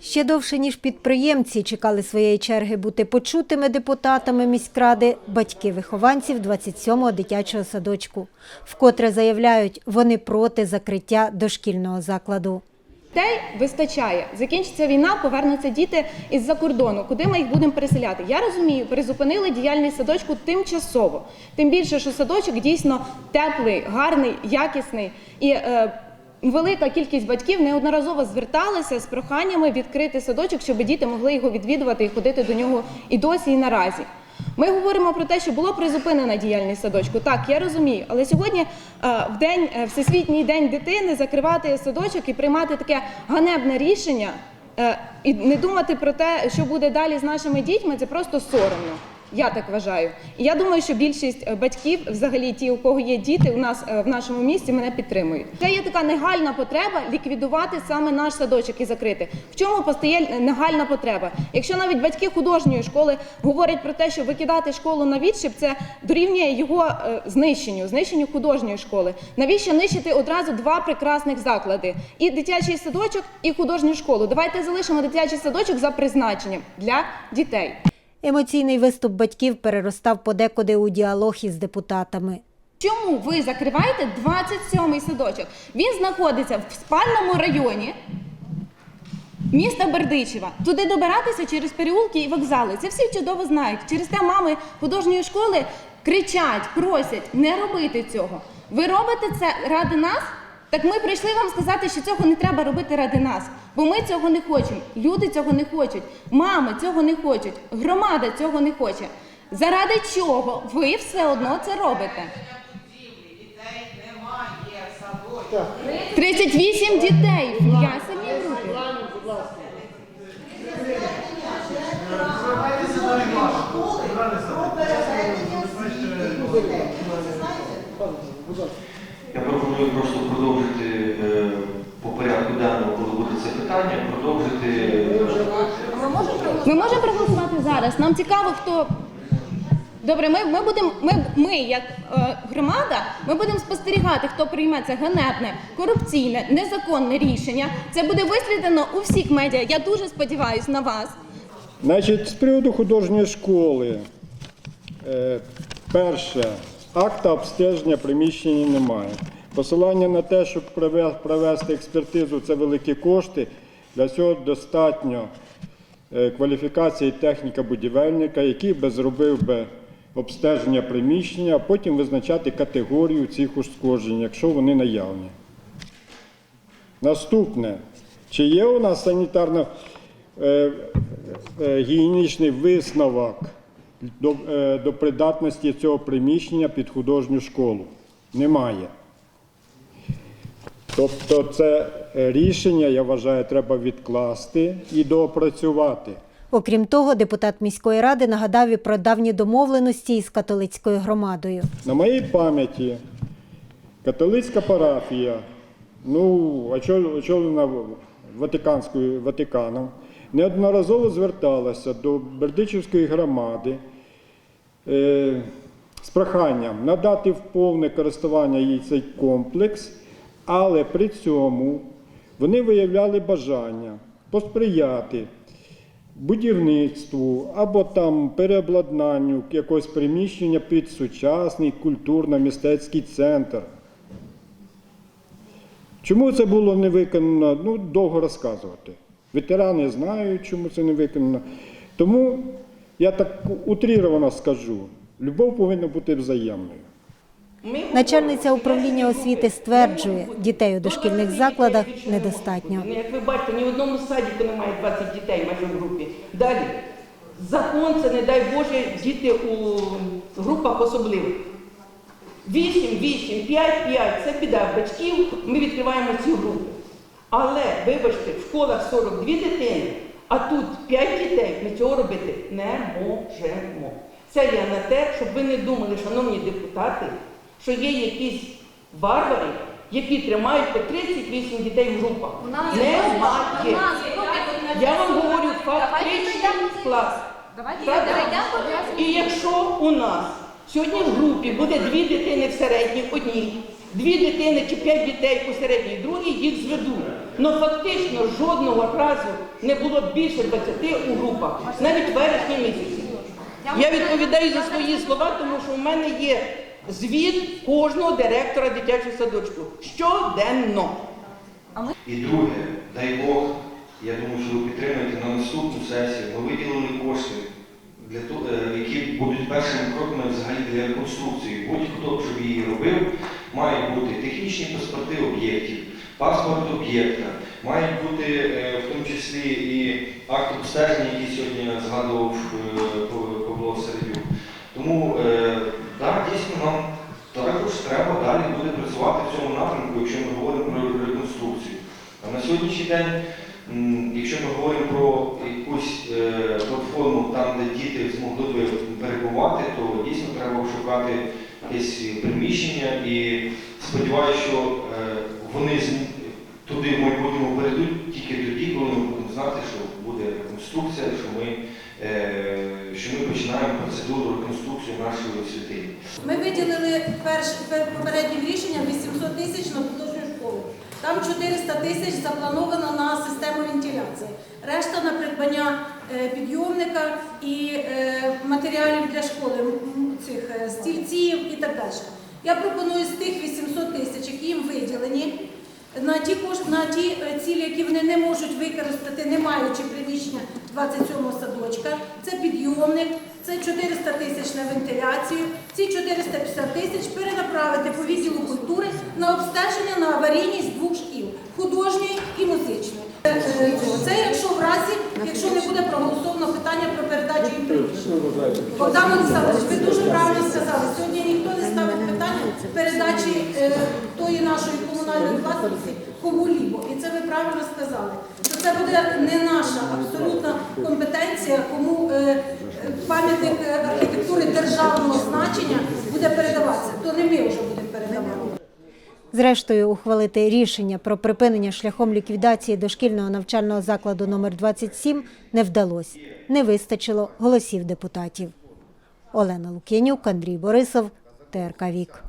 Ще довше, ніж підприємці чекали своєї черги бути почутими депутатами міськради батьки вихованців 27-го дитячого садочку. Вкотре заявляють, вони проти закриття дошкільного закладу. Дітей вистачає. Закінчиться війна, повернуться діти із-за кордону. Куди ми їх будемо переселяти? Я розумію, призупинили діяльність садочку тимчасово. Тим більше, що садочок дійсно теплий, гарний, якісний і. Е, Велика кількість батьків неодноразово зверталися з проханнями відкрити садочок, щоб діти могли його відвідувати і ходити до нього і досі, і наразі. Ми говоримо про те, що було призупинена діяльність садочку. Так, я розумію, але сьогодні е, в день е, всесвітній день дитини закривати садочок і приймати таке ганебне рішення е, і не думати про те, що буде далі з нашими дітьми, це просто соромно. Я так вважаю. Я думаю, що більшість е, батьків, взагалі ті, у кого є діти, у нас е, в нашому місті мене підтримують. Це є така негальна потреба ліквідувати саме наш садочок і закрити. В чому постає негальна потреба? Якщо навіть батьки художньої школи говорять про те, що викидати школу на відшип, це дорівнює його е, знищенню, знищенню художньої школи. Навіщо нищити одразу два прекрасних заклади: і дитячий садочок, і художню школу? Давайте залишимо дитячий садочок за призначенням для дітей. Емоційний виступ батьків переростав подекуди у діалог із депутатами. Чому ви закриваєте 27-й садочок? Він знаходиться в спальному районі міста Бердичева. Туди добиратися через переулки і вокзали. Це всі чудово знають. Через те мами художньої школи кричать, просять не робити цього. Ви робите це ради нас? Так ми прийшли вам сказати, що цього не треба робити ради нас, бо ми цього не хочемо. Люди цього не хочуть, мами цього не хочуть, громада цього не хоче. Заради чого ви все одно це робите? 38 дітей в ясельній групі. Я пропоную просто продовжити е, по порядку денному, коли буде це питання, продовжити. Ми можемо проголосувати зараз. Нам цікаво, хто. Добре, ми, ми будемо, ми, ми, як е, громада, ми будемо спостерігати, хто прийме це ганебне, корупційне, незаконне рішення. Це буде висвітлено у всіх медіа. Я дуже сподіваюся на вас. Значить, з приводу художньої школи. Е, перше, акта обстеження приміщення немає. Посилання на те, щоб провести експертизу, це великі кошти. Для цього достатньо е, кваліфікації техніка будівельника, який би зробив би обстеження приміщення, а потім визначати категорію цих ушкоджень, якщо вони наявні. Наступне. Чи є у нас санітарно е, е, гігієнічний висновок до, придатності цього приміщення під художню школу? Немає. Тобто це е, рішення, я вважаю, треба відкласти і доопрацювати. Окрім того, депутат міської ради нагадав і про давні домовленості із католицькою громадою. На моїй пам'яті католицька парафія, ну, очолена Ватиканською Ватиканом, неодноразово зверталася до Бердичівської громади е, з проханням надати в повне користування їй цей комплекс, але при цьому вони виявляли бажання посприяти будівництву або там переобладнанню якогось приміщення під сучасний культурно-мистецький центр. Чому це було не виконано? Ну, довго розказувати. Ветерани знають, чому це не виконано. Тому я так утріровано скажу: любов повинна бути взаємною. Начальниця управління освіти стверджує, дітей у дошкільних закладах недостатньо. Ну, Як ви бачите, ні в одному садіку немає 20 дітей майже в групі. Далі. Закон це, не дай Боже, діти у групах особливих. 8, 8, 5, 5 це біда батьків, ми відкриваємо ці групи. Але, вибачте, в школах 42 дитини, а тут 5 дітей, ми цього робити не можемо. Це я на те, щоб ви не думали, шановні депутати, що є якісь варвари, які тримають по 38 дітей в групах. Немає. Я вам говорю фактичний клас. Так? І якщо у нас сьогодні в групі буде дві дитини в середній, одній, дві дитини чи п'ять дітей у середній, другій, їх зведуть. але фактично жодного разу не було більше 20 у групах, навіть в вересні місяці. Я відповідаю за свої слова, тому що в мене є звіт кожного директора дитячого садочку щоденно. І друге, дай Бог, я думаю, що ви підтримаєте на наступну сесію. Ми виділили кошти, для того, е, які будуть першими кроками взагалі для реконструкції. Будь-хто, щоб її робив, мають бути технічні паспорти об'єктів, паспорт об'єкта, мають бути е, в тому числі і акт обстеження, який сьогодні згадував е, Павло Середюк. Тому е, да, дійсно нам також треба далі буде працювати в цьому напрямку, якщо ми говоримо про реконструкцію. А сьогоднішній день, якщо ми говоримо про якусь е, платформу там, де діти змогли би перебувати, то дійсно треба шукати якесь приміщення і сподіваюся, що е, вони туди в майбутньому перейдуть тільки тоді, коли ми будемо знати, що буде реконструкція, що ми, е, що ми починаємо процедуру реконструкції нашої святині. Ми виділили перш, пер- попереднім рішенням 800 тисяч на художню школу. Там 400 тисяч заплановано на систему вентиляції. Решта на придбання е, підйомника і е, матеріалів для школи, цих е, стільців і так далі. Я пропоную з тих 800 тисяч, які їм виділені, на ті, на ті цілі, які вони не можуть використати, не маючи приміщення 27-го садочка, це підйомник, це 400 тисяч на вентиляцію, ці 450 тисяч перенаправити по відділу культури на обстеження на аварійність двох шкіл художньої і музичної. Е, Це якщо в разі, якщо не буде проголосовано питання про передачу їм приміщення. Богдан Олександрович, ви дуже правильно сказали. Сьогодні ніхто не ставить питання передачі е, тої нашої комунальної власності кому-лібо. І це ви правильно сказали. Що це буде не наша абсолютна компетенція, кому е, е, пам'ятник е, архітектури державного значення буде передаватися. То не ми вже будемо передавати. Зрештою, ухвалити рішення про припинення шляхом ліквідації дошкільного навчального закладу номер 27 не вдалося. Не вистачило голосів депутатів. Олена Лук'янюк, Андрій Борисов, ТРК Вік.